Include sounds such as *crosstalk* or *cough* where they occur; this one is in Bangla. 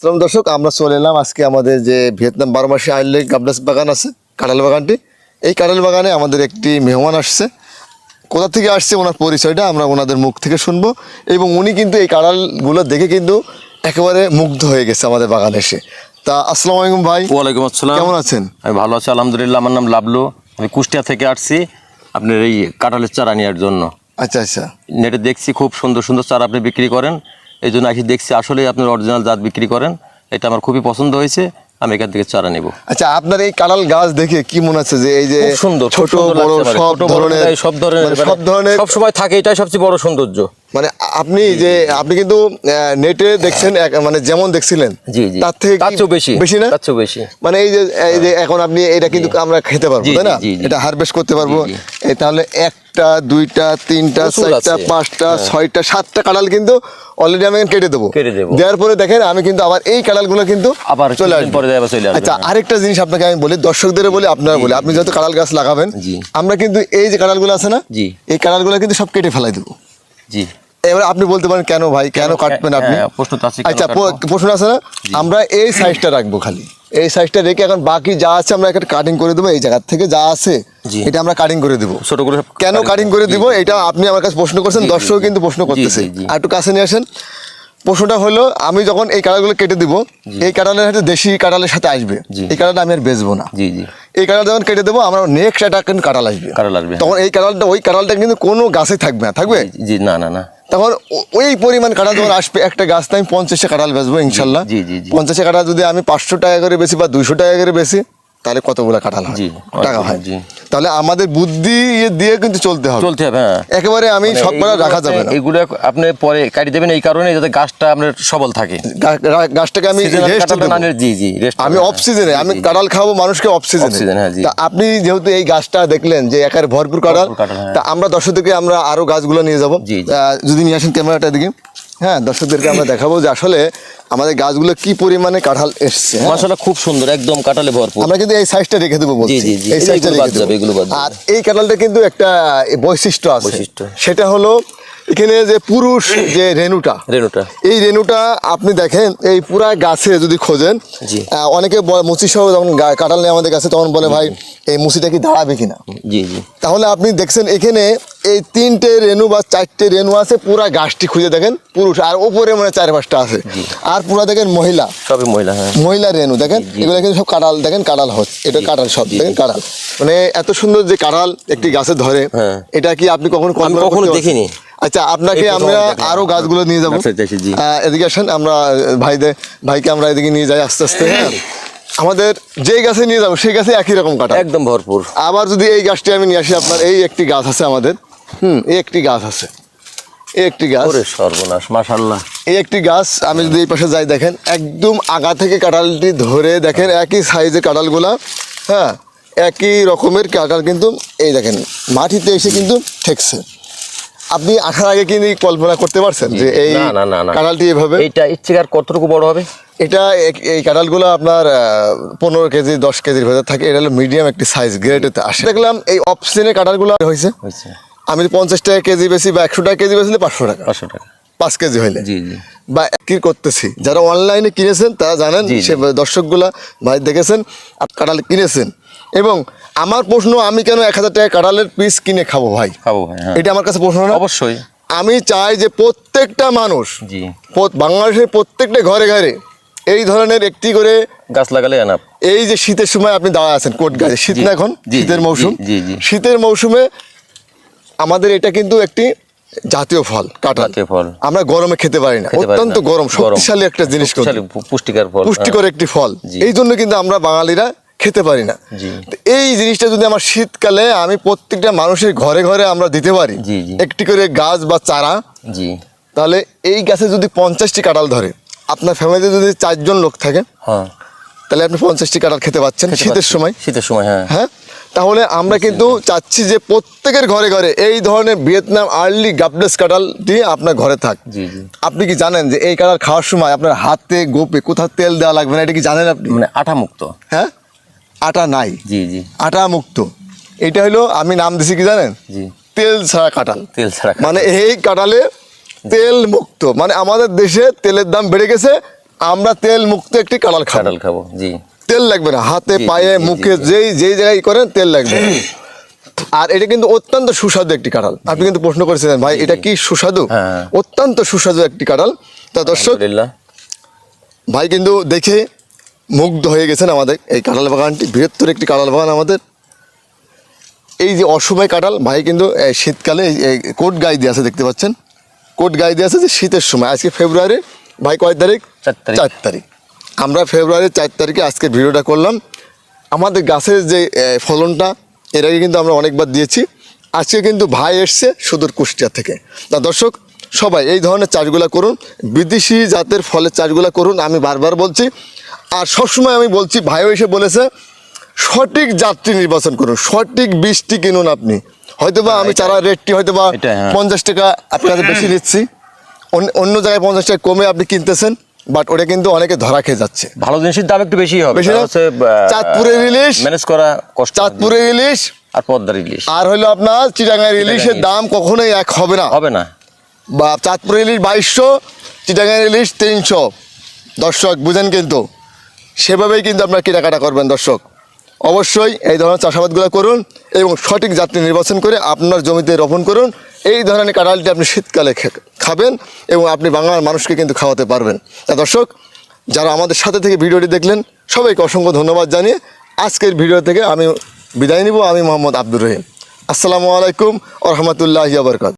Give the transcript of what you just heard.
সালাম দর্শক আমরা চলে এলাম আজকে আমাদের যে ভিয়েতনাম বারো মাসে আইলে গাবলাস বাগান আছে কাঁঠাল বাগানটি। এই কাঁঠাল বাগানে আমাদের একটি মেহমান আসছে। কোথা থেকে আসছে ওনার পরিচয়টা আমরা ওনাদের মুখ থেকে শুনব এবং উনি কিন্তু এই কাঁঠালগুলো দেখে কিন্তু একেবারে মুগ্ধ হয়ে গেছে আমাদের বাগানে এসে। তা আসসালামু আলাইকুম ভাই। ওয়ালাইকুম আসসালাম। কেমন আছেন? আমি ভালো আছি আলহামদুলিল্লাহ। আমার নাম লাবলু। আমি কুষ্টিয়া থেকে আসছি আপনার এই কাঁঠালের চারা নেওয়ার জন্য। আচ্ছা আচ্ছা। নেটে দেখছি খুব সুন্দর সুন্দর চারা আপনি বিক্রি করেন। এই জন্য আসি দেখছি আসলেই আপনার অরিজিনাল জাত বিক্রি করেন। এটা আমার খুবই পছন্দ হয়েছে আমি এখান থেকে চারা নেব। আচ্ছা আপনার এই কাঁঠাল গাছ দেখে কি মনে হচ্ছে যে এই যে সুন্দর ছোট বড় সব ধরনের সব ধরনের মানে মানে সব ধরনের সব সময় থাকে এটাই সবচেয়ে বড় সৌন্দর্য। মানে আপনি যে আপনি কিন্তু নেটে দেখছেন মানে যেমন দেখছিলেন জি জি। তার থেকে তার বেশি বেশি না? তার বেশি। মানে এই যে এই যে এখন আপনি এটা কিন্তু আমরা খেতে পারব তাই না। এটা হারভেস্ট করতে পারব। তাহলে একটা দুইটা তিনটা চারটা হ্যাঁ। পাঁচটা ছয়টা সাতটা কাঁঠাল কিন্তু অলরেডি আমি কেটে দেবো। দেওয়ার পরে দেখেন আমি কিন্তু আবার এই কাঁঠালগুলো কিন্তু আবার চলে আসবে। আচ্ছা হ্যাঁ। আরেকটা জিনিস আপনাকে আমি বলি দর্শকদের বলি আপনারা বলি। আপনি যেহেতু কাঁঠাল গাছ লাগাবেন আমরা কিন্তু এই যে কাঁঠালগুলো আছে না। এই কাঁঠালগুলো কিন্তু সব কেটে ফেলাই দেবো। জি। এবার আপনি বলতে পারেন কেন ভাই কেন কাটবেন আপনি? হ্যাঁ, প্রশ্ন আছে, আচ্ছা প্রশ্ন আছে না? আমরা এই সাইজটা রাখব খালি। এই সাইজটা রেখে এখন বাকি যা আছে আমরা একটা কাটিং করে দেবো এই জায়গা থেকে। যা আছে। এটা আমরা কাটিং করে দেবো। ছোট করে কেন কাটিং করে দিব? এটা আপনি আমার কাছে প্রশ্ন করছেন দর্শক কিন্তু প্রশ্ন করতেছে। আর একটু কাছে নিয়ে আসেন। প্রশ্নটা হলো আমি যখন এই কাঁঠালগুলো কেটে দিব এই কাঁঠালের সাথে দেশি কাঁঠালের সাথে আসবে। এই কাঁঠালটা আমি আর বেচবো না। জি জি। এই কাঁঠাল যখন কেটে দেবো আমার নেক্সট একটা কিন্তু কাঁঠাল আসবে। কাঁঠাল আসবে। তখন এই কাঁঠালটা ওই কাঁঠালটা কিন্তু কোনো গাছে থাকবে না থাকবে? জি না না না। তখন ওই পরিমাণ কাঁঠাল যখন আসবে একটা গাছ আমি পঞ্চাশে কাঁঠাল বেচবো ইনশাল্লাহ। জি, জি, জি। পঞ্চাশে কাঁঠাল যদি আমি পাঁচশো টাকা করে বেশি বা দুইশো টাকা করে বেশি তাহলে কতগুলো কাঁঠাল হয়? টাকা হয়। তাহলে আমাদের বুদ্ধি ইয়ে দিয়ে কিন্তু চলতে হবে। চলতে হবে হ্যাঁ। একেবারে আমি মানে সব করা রাখা যাবে না। এইগুলো আপনি পরে কাটি দেবেন এই কারণে যাতে গাছটা আপনার সবল থাকে। গাছটাকে আমি Seasonal rest কাঁঠালটা দেবো। না নিলে- জি জি আমি অফ। সিজনে আমি। কাঁঠাল খাব মানুষকে অফ সিজনে হ্যাঁ, তা আপনি যেহেতু এই গাছটা দেখলেন যে একার ভরপুর কাঁঠাল কাঁঠাল, হ্যাঁ। তা আমরা দর্শকদেরকে আমরা আরও গাছগুলো নিয়ে যাব। যদি নিয়ে আসেন ক্যামেরাটা দিকে হ্যাঁ দর্শকদেরকে আমরা দেখাবো যে আসলে আমাদের গাছগুলো কি পরিমাণে কাঁঠাল এসছে মাসাটা খুব সুন্দর একদম কাঁঠালে ভরপুর আমরা কিন্তু এই সাইজটা রেখে দেবো। জি, জি। এই সাইজটা রেখে দেবো। আর এই কাঁঠালটা কিন্তু একটা বৈশিষ্ট্য আছে বৈশিষ্ট্য। সেটা হলো এখানে যে পুরুষ যে রেণুটা রেনুটা এই রেণুটা আপনি দেখেন এই পুরা গাছে যদি খোঁজেন অনেকে মুচি সহ যখন কাঁঠাল নেই আমাদের কাছে তখন বলে ভাই এই মুচিটা কি দাঁড়াবে কিনা? জি জি। তাহলে আপনি দেখছেন এখানে এই তিনটে রেনু বা চারটে রেনু আছে পুরা গাছটি খুঁজে দেখেন পুরুষ আর ওপরে মানে চার পাঁচটা আছে। আর পুরা দেখেন মহিলা। সবই মহিলা হ্যাঁ। মহিলা রেণু দেখেন? এগুলো কিন্তু সব কাঁঠাল দেখেন? কাঁঠাল হচ্ছে। এটা কাঁঠাল সব দেখেন? কাঁঠাল। মানে এত সুন্দর যে কাঁঠাল একটি গাছে ধরে হ্যাঁ। এটা কি আপনি কখনো কখনো দেখিনি। আচ্ছা আপনাকে আমরা। আরও গাছগুলো নিয়ে যাব। আচ্ছা, আচ্ছা। আহ, এদিকে আসেন আমরা ভাইদের ভাইকে আমরা এদিকে নিয়ে যাই আস্তে আস্তে হ্যাঁ? আমাদের যেই গাছে নিয়ে যাব সেই গাছে একই রকম কাটা। একদম ভরপুর। আবার যদি এই গাছটি আমি নিয়ে আসি আপনার এই একটি গাছ আছে আমাদের। হুম এই একটি গাছ আছে। এই একটি গাছ। সর্বনাশ মাশাআল্লাহ। এই একটি গাছ আমি যদি এই পাশে যাই দেখেন একদম আগা থেকে কাঁঠালটি ধরে দেখেন একই সাইজের কাঁঠালগুলা হ্যাঁ? একই রকমের কাঁঠাল কিন্তু এই দেখেন মাটিতে এসে কিন্তু ঠেকছে। আপনি আসার আগে কি কল্পনা করতে পারছেন যে এই কাঁঠালটি এভাবে? এইটা ইচ্ছেকার কতটুকু বড় হবে? এটা এই কাঁঠালগুলো আপনার পনেরো কেজি দশ কেজির ভেতর থাকে। এটা হলো মিডিয়াম একটি সাইজ গ্রেডেতে আসে। দেখলাম এই অপশনের কাঁঠালগুলো হয়েছে। আমি পঞ্চাশ টাকা কেজি বেশি বা একশো টাকা কেজি বেশি পাঁচশো টাকা। পাঁচশো টাকা। পাঁচ কেজি হইলে। বা কি করতেছি। যারা অনলাইনে কিনেছেন তারা জানেন। সে দর্শকগুলা ভাই দেখেছেন আর কাঁঠাল কিনেছেন। এবং আমার প্রশ্ন আমি কেন এক হাজার টাকা কাঁঠালের পিস কিনে খাব ভাই? খাব ভাই হ্যাঁ। এটা আমার কাছে প্রশ্ন না। অবশ্যই। আমি চাই যে প্রত্যেকটা মানুষ বাংলাদেশের প্রত্যেকটা ঘরে ঘরে এই ধরনের একটি করে গাছ লাগালে এনাফ এই যে শীতের সময় আপনি দাঁড়া আছেন কোট গায়ে শীত না এখন শীতের মৌসুম। শীতের মৌসুমে আমাদের এটা কিন্তু একটি জাতীয় ফল কাঁঠাল। ফল। আমরা গরমে খেতে পারি না। অত্যন্ত গরম শক্তিশালী একটা জিনিস পুষ্টিকর ফল পুষ্টিকর একটি ফল। এই জন্য কিন্তু আমরা বাঙালিরা খেতে পারি না। এই জিনিসটা যদি আমার শীতকালে আমি প্রত্যেকটা মানুষের ঘরে ঘরে আমরা দিতে পারি। একটি করে গাছ বা চারা। তাহলে এই গাছে যদি পঞ্চাশটি কাঁঠাল ধরে আপনার ফ্যামিলিতে যদি চারজন লোক থাকে হ্যাঁ। তাহলে আপনি পঞ্চাশটি কাঁঠাল খেতে পাচ্ছেন শীতের সময়। শীতের সময় হ্যাঁ। হ্যাঁ? তাহলে আমরা কিন্তু চাচ্ছি যে প্রত্যেকের ঘরে ঘরে এই ধরনের ভিয়েতনাম আর্লি গাবলেস দিয়ে আপনার ঘরে থাক। আপনি কি জানেন যে এই কাঁঠাল খাওয়ার সময় আপনার হাতে গোপে কোথাও তেল দেওয়া লাগবে না? এটা কি জানেন আপনি? মানে আঠা মুক্ত হ্যাঁ? আটা নাই। জি জি। আটা মুক্ত। এটা হলো আমি নাম দিছি কি জানেন? জি। তেল ছাড়া কাঁঠাল। তেল ছাড়া মানে এই কাঁঠালে তেল মুক্ত। মানে আমাদের দেশে তেলের দাম বেড়ে গেছে আমরা তেল মুক্ত একটি কাঁঠাল কাঁঠাল খাব জি। তেল লাগবে না হাতে পায়ে মুখে যেই যেই জায়গায় করেন তেল লাগবে। আর এটা কিন্তু অত্যন্ত সুস্বাদু একটি কাঁঠাল। আপনি কিন্তু প্রশ্ন করেছিলেন ভাই এটা কি সুস্বাদু? হ্যাঁ। অত্যন্ত সুস্বাদু একটি কাঁঠাল। তা দর্শক ভাই কিন্তু দেখে মুগ্ধ হয়ে গেছেন আমাদের এই কাঁঠাল বাগানটি বৃহত্তর একটি কাঁঠাল বাগান আমাদের। এই যে অসময় কাঁঠাল ভাই কিন্তু শীতকালে কোট গায়ে দিয়ে আছে দেখতে পাচ্ছেন? কোট গায়ে দিয়ে আছে যে শীতের সময়। আজকে ফেব্রুয়ারি ভাই কয় তারিখ? চার তারিখ। চার তারিখ। আমরা ফেব্রুয়ারির চার তারিখে আজকে ভিডিওটা করলাম। আমাদের গাছের যে ফলনটা এর আগে কিন্তু আমরা অনেকবার দিয়েছি। আজকে কিন্তু ভাই এসছে সুদূর কুষ্টিয়া থেকে। তা দর্শক সবাই এই ধরনের চাষগুলো করুন। বিদেশি জাতের ফলের চাষগুলো করুন। আমি বারবার বলছি আর সবসময় আমি বলছি ভাইও এসে বলেছে সঠিক যাত্রী নির্বাচন করুন সঠিক বীজটি কিনুন আপনি। হয়তোবা আমি চারা রেটটি হয়তোবা হ্যাঁ। পঞ্চাশ টাকা আপনাদের *coughs* বেশি নিচ্ছি অন্য- অন্য জায়গায় পঞ্চাশ টাকা কমে আপনি কিনতেছেন বাট ওটা কিন্তু অনেকে ধরা খেয়ে যাচ্ছে। ভালো জিনিসের দাম একটু বেশি হবে চাঁদপুরের ইলিশ, ম্যানেজ করা কষ্ট। চাঁদপুরের ইলিশ আর পদ্মার ইলিশ আর হলো আপনার চিটাঙ্গার ইলিশের দাম কখনোই এক হবে না। হবে না। বা চাঁদপুর ইলিশ বাইশশো চিটাঙ্গার ইলিশ তিনশো। দর্শক বুঝেন কিন্তু। সেভাবেই কিন্তু আপনার কেনাকাটা করবেন, দর্শক। অবশ্যই এই ধরনের চাষাবাদগুলো করুন এবং সঠিক যাত্রী নির্বাচন করে আপনার জমিতে রোপণ করুন। এই ধরনের কাঁঠালটি আপনি শীতকালে খাবেন এবং আপনি বাংলার মানুষকে কিন্তু খাওয়াতে পারবেন। তা দর্শক, যারা আমাদের সাথে থেকে ভিডিওটি দেখলেন, সবাইকে অসংখ্য ধন্যবাদ জানিয়ে আজকের ভিডিও থেকে আমি বিদায় নিব। আমি মোহাম্মদ আব্দুর রহিম। আসসালামু আলাইকুম ও রহমতুল্লাহ বরকাত